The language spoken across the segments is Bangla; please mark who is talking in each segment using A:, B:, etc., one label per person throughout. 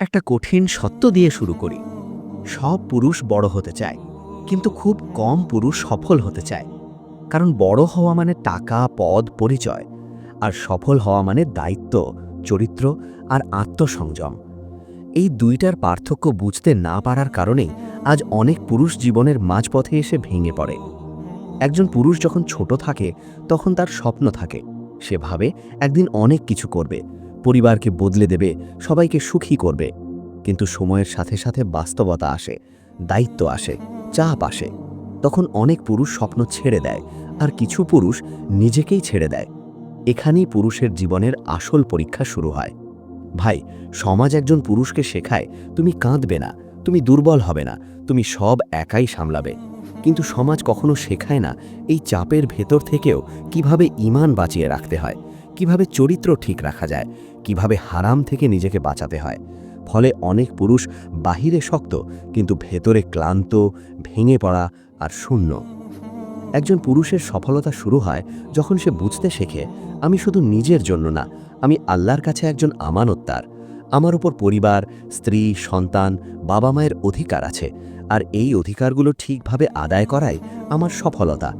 A: একটা কঠিন সত্য দিয়ে শুরু করি। সব পুরুষ বড় হতে চায়, কিন্তু খুব কম পুরুষ সফল হতে চায়। কারণ বড় হওয়া মানে টাকা, পদ, পরিচয়, আর সফল হওয়া মানে দায়িত্ব, চরিত্র, আর আত্মসংযম। এই দুইটার পার্থক্য বুঝতে না পারার কারণেই আজ অনেক পুরুষ জীবনের মাঝপথে এসে ভেঙে পড়ে। একজন পুরুষ যখন ছোট থাকে, তখন তার স্বপ্ন থাকে, সে ভাবে একদিন অনেক কিছু করবে। পরিবারকে বদলে দেবে, সবাইকে সুখী করবে। কিন্তু সময়ের সাথে সাথে বাস্তবতা আসে, দায়িত্ব আসে, চাপ আসে। তখন অনেক পুরুষ স্বপ্ন ছেড়ে দেয়, আর কিছু পুরুষ নিজেকেই ছেড়ে দেয়। এখানেই পুরুষের জীবনের আসল পরীক্ষা শুরু হয়। ভাই, সমাজ একজন পুরুষকে শেখায়, তুমি কাঁদবে না, তুমি দুর্বল হবে না, তুমি সব একাই সামলাবে। কিন্তু সমাজ কখনো শেখায় না, এই চাপের ভেতর থেকেও কীভাবে ইমান বাঁচিয়ে রাখতে হয়, কীভাবে চরিত্র ঠিক রাখা যায় কীভাবে হারাম থেকে নিজেকে বাঁচাতে হয়। ফলে অনেক পুরুষ বাহিরে শক্ত, কিন্তু ভেতরে ক্লান্ত, ভেঙে পড়া আর শূন্য। একজন পুরুষের সফলতা শুরু হয় যখন সে বুঝতে শেখে, আমি শুধু নিজের জন্য না, আমি আল্লাহর কাছে একজন আমানত্তার আমার উপর পরিবার, স্ত্রী, সন্তান, বাবা মায়ের অধিকার আছে, আর এই অধিকারগুলো ঠিকভাবে আদায় করাই আমার সফলতা।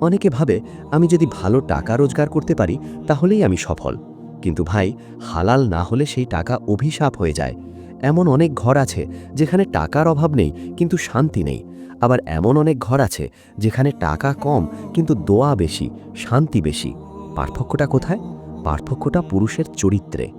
A: অনেকে ভাবে, আমি যদি ভালো টাকা রোজগার করতে পারি, তাহলেই আমি সফল। কিন্তু ভাই, হালাল না হলে সেই টাকা অভিশাপ হয়ে যায়। এমন অনেক ঘর আছে যেখানে টাকার অভাব নেই, কিন্তু শান্তি নেই। আবার এমন অনেক ঘর আছে যেখানে টাকা কম, কিন্তু দোয়া বেশি, শান্তি বেশি। পার্থক্যটা কোথায়? পার্থক্যটা পুরুষের চরিত্রে।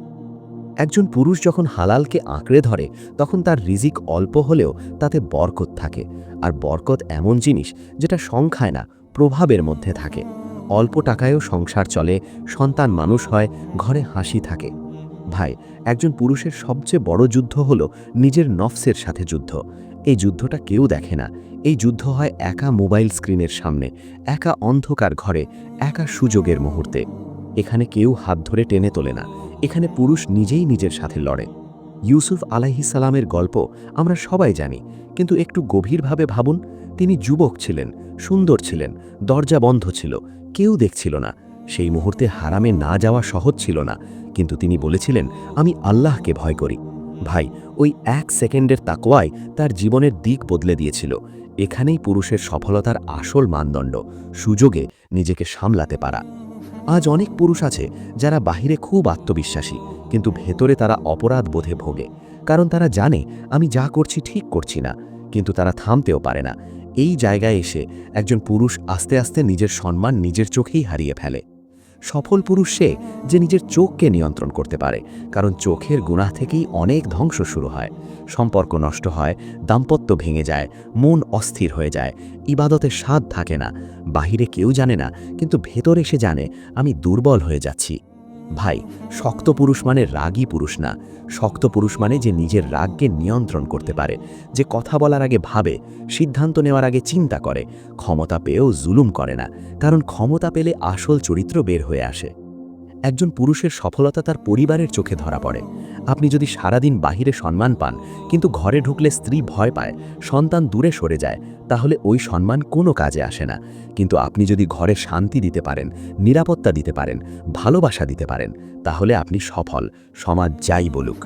A: একজন পুরুষ যখন হালালকে আঁকড়ে ধরে, তখন তার রিজিক অল্প হলেও তাতে বরকত থাকে। আর বরকত এমন জিনিস যেটা সংখ্যায় না, প্রভাবের মধ্যে থাকে। অল্প টাকায়ও সংসার চলে, সন্তান মানুষ হয়, ঘরে হাসি থাকে। ভাই, একজন পুরুষের সবচেয়ে বড় যুদ্ধ হল নিজের নফসের সাথে যুদ্ধ। এই যুদ্ধটা কেউ দেখে না। এই যুদ্ধ হয় একা মোবাইল স্ক্রিনের সামনে, একা অন্ধকার ঘরে, একা সুযোগের মুহূর্তে। এখানে কেউ হাত ধরে টেনে তোলে না। এখানে পুরুষ নিজেই নিজের সাথে লড়ে। ইউসুফ আলাইহিসালামের গল্প আমরা সবাই জানি, কিন্তু একটু গভীরভাবে ভাবুন, তিনি যুবক ছিলেন, সুন্দর ছিলেন, দরজা বন্ধ ছিল কেউ দেখছিল না। সেই মুহূর্তে হারামে না যাওয়া সহজ ছিল না, কিন্তু তিনি বলেছিলেন, আমি আল্লাহকে ভয় করি। ভাই, ওই এক সেকেন্ডের তাকোয়ায় তার জীবনের দিক বদলে দিয়েছিল। এখানেই পুরুষের সফলতার আসল মানদণ্ড, সুযোগে নিজেকে সামলাতে পারা। আজ অনেক পুরুষ আছে যারা বাহিরে খুব আত্মবিশ্বাসী, কিন্তু ভেতরে তারা অপরাধ বোধে ভোগে। কারণ তারা জানে, আমি যা করছি ঠিক করছি না। কিন্তু তারা থামতেও পারে না। এই জায়গায় এসে একজন পুরুষ আস্তে আস্তে নিজের সম্মান নিজের চোখেই হারিয়ে ফেলে। সফল পুরুষ সে যে নিজের চোখকে নিয়ন্ত্রণ করতে পারে, কারণ চোখের গুণা থেকেই অনেক ধ্বংস শুরু হয়। সম্পর্ক নষ্ট হয়, দাম্পত্য ভেঙে যায়, মন অস্থির হয়ে যায় ইবাদতের স্বাদ থাকে না, বাহিরে কেউ জানে না, কিন্তু ভেতরে সে জানে, আমি দুর্বল হয়ে যাচ্ছি। ভাই, শক্ত পুরুষ মানে রাগী পুরুষ না। শক্ত পুরুষ মানে যে নিজের রাগকে নিয়ন্ত্রণ করতে পারে, যে কথা বলার আগে ভাবে, সিদ্ধান্ত নেওয়ার আগে চিন্তা করে, ক্ষমতা পেয়েও জুলুম করে না, কারণ ক্ষমতা পেলে আসল চরিত্র বের হয়ে আসে। একজন পুরুষের সফলতা তার পরিবারের চোখে ধরা পড়ে। আপনি যদি সারাদিন বাহিরে সম্মান পান, কিন্তু ঘরে ঢুকলে স্ত্রী ভয় পায়, সন্তান দূরে সরে যায়, তাহলে ওই সম্মান কোনো কাজে আসে না। কিন্তু আপনি যদি ঘরে শান্তি দিতে পারেন, নিরাপত্তা দিতে পারেন, ভালোবাসা দিতে পারেন, তাহলে আপনি সফল, সমাজ যাই বলুক।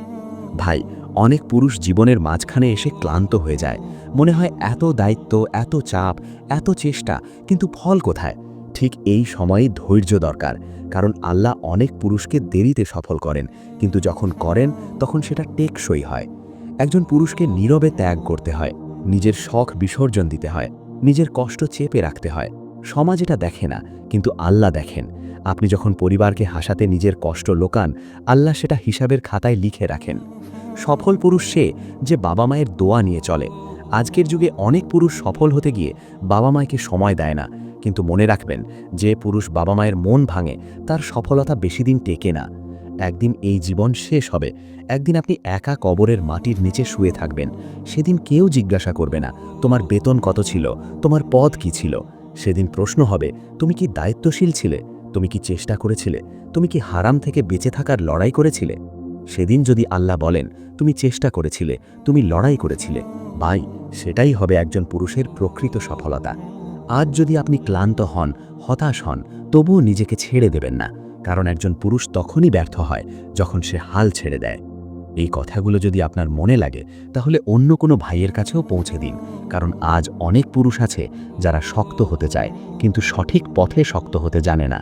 A: ভাই, অনেক পুরুষ জীবনের মাঝখানে এসে ক্লান্ত হয়ে যায়। মনে হয় এত দায়িত্ব, এত চাপ, এত চেষ্টা, কিন্তু ফল কোথায়? ঠিক এই সময়ে ধৈর্য দরকার, কারণ আল্লাহ অনেক পুরুষকে দেরিতে সফল করেন, কিন্তু যখন করেন, তখন সেটা টেকসই হয়। একজন পুরুষকে নীরবে ত্যাগ করতে হয়, নিজের শখ বিসর্জন দিতে হয়, নিজের কষ্ট চেপে রাখতে হয়। সমাজ এটা দেখে না, কিন্তু আল্লাহ দেখেন। আপনি যখন পরিবারকে হাসাতে নিজের কষ্ট লোকান, আল্লাহ সেটা হিসাবের খাতায় লিখে রাখেন। সফল পুরুষ সে যে বাবা মায়ের দোয়া নিয়ে চলে। আজকের যুগে অনেক পুরুষ সফল হতে গিয়ে বাবা মাকে সময় দেয় না কিন্তু মনে রাখবেন যে পুরুষ বাবা মায়ের মন ভাঙে, তার সফলতা বেশি দিন টেকে না। একদিন এই জীবন শেষ হবে, একদিন আপনি একা কবরের মাটির নিচে শুয়ে থাকবেন। সেদিন কেউ জিজ্ঞাসা করবে না, তোমার বেতন কত ছিল? তোমার পদ কি ছিল? সেদিন প্রশ্ন হবে, তুমি কি দায়িত্বশীল ছিলে? তুমি কি চেষ্টা করেছিলে? তুমি কি হারাম থেকে বেঁচে থাকার লড়াই করেছিলে? সেদিন যদি আল্লাহ বলেন, তুমি চেষ্টা করেছিলে, তুমি লড়াই করেছিলে, ভাই, সেটাই হবে একজন পুরুষের প্রকৃত সফলতা। আজ যদি আপনি ক্লান্ত হন, হতাশ হন, তবুও নিজেকে ছেড়ে দেবেন না, কারণ একজন পুরুষ তখনই ব্যর্থ হয় যখন সে হাল ছেড়ে দেয়। এই কথাগুলো যদি আপনার মনে লাগে, তাহলে অন্য কোনো ভাইয়ের কাছেও পৌঁছে দিন, কারণ আজ অনেক পুরুষ আছে যারা শক্ত হতে চায়, কিন্তু সঠিক পথে শক্ত হতে জানে না।